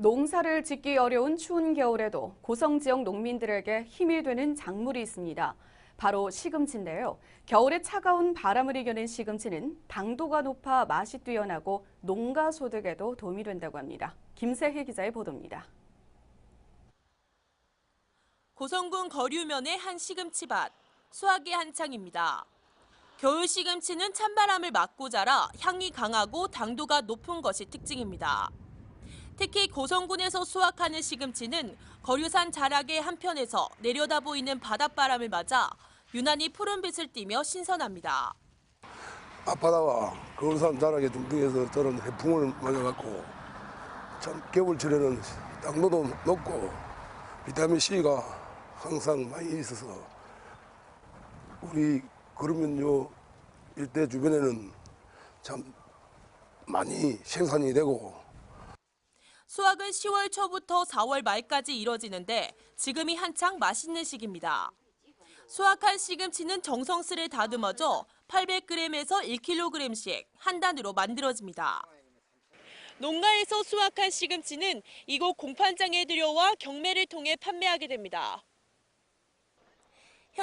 농사를 짓기 어려운 추운 겨울에도 고성 지역 농민들에게 힘이 되는 작물이 있습니다. 바로 시금치인데요. 겨울에 차가운 바람을 이겨낸 시금치는 당도가 높아 맛이 뛰어나고 농가 소득에도 도움이 된다고 합니다. 김세희 기자의 보도입니다. 고성군 거류면의 한 시금치밭, 수확이 한창입니다. 겨울 시금치는 찬바람을 맞고 자라 향이 강하고 당도가 높은 것이 특징입니다. 특히 고성군에서 수확하는 시금치는 거류산 자락의 한편에서 내려다 보이는 바닷바람을 맞아 유난히 푸른빛을 띠며 신선합니다. 앞바다와 거울산 자락의 중등에서 저런 해풍을 맞아갖고 참 겨울철에는 당도도 높고 비타민 C가 항상 많이 있어서 우리 그러면 요 일대 주변에는 참 많이 생산이 되고 수확은 10월 초부터 4월 말까지 이뤄지는데 지금이 한창 맛있는 시기입니다. 수확한 시금치는 정성스레 다듬어져 800g에서 1kg씩 한 단으로 만들어집니다. 농가에서 수확한 시금치는 이곳 공판장에 들여와 경매를 통해 판매하게 됩니다.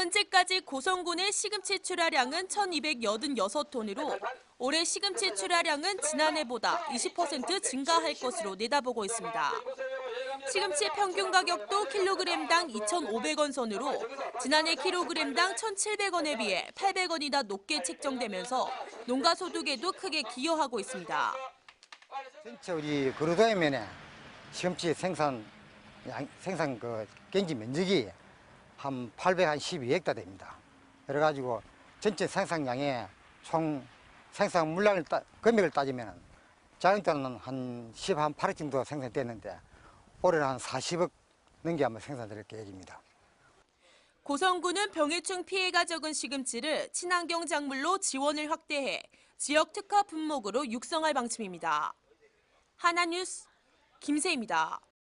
현재까지 고성군의 시금치 출하량은 1,286톤으로 올해 시금치 출하량은 지난해보다 20% 증가할 것으로 내다보고 있습니다. 시금치 평균 가격도 킬로그램당 2,500원 선으로 지난해 킬로그램당 1,700원에 비해 800원이나 높게 책정되면서 농가 소득에도 크게 기여하고 있습니다. 전체 우리 거루도면에 시금치 생산 양- 생산 그 경지 면적이 한 812헥타 됩니다. 그래가지고 전체 생산량의 총 생산 물량을 따, 금액을 따지면 작년 때는 한 10, 한 8억 정도 생산됐는데 올해는 한 40억 넘게 한번 생산될 계획입니다. 고성군은 병해충 피해가 적은 시금치를 친환경 작물로 지원을 확대해 지역 특화 분목으로 육성할 방침입니다. 하나뉴스 김세입니다.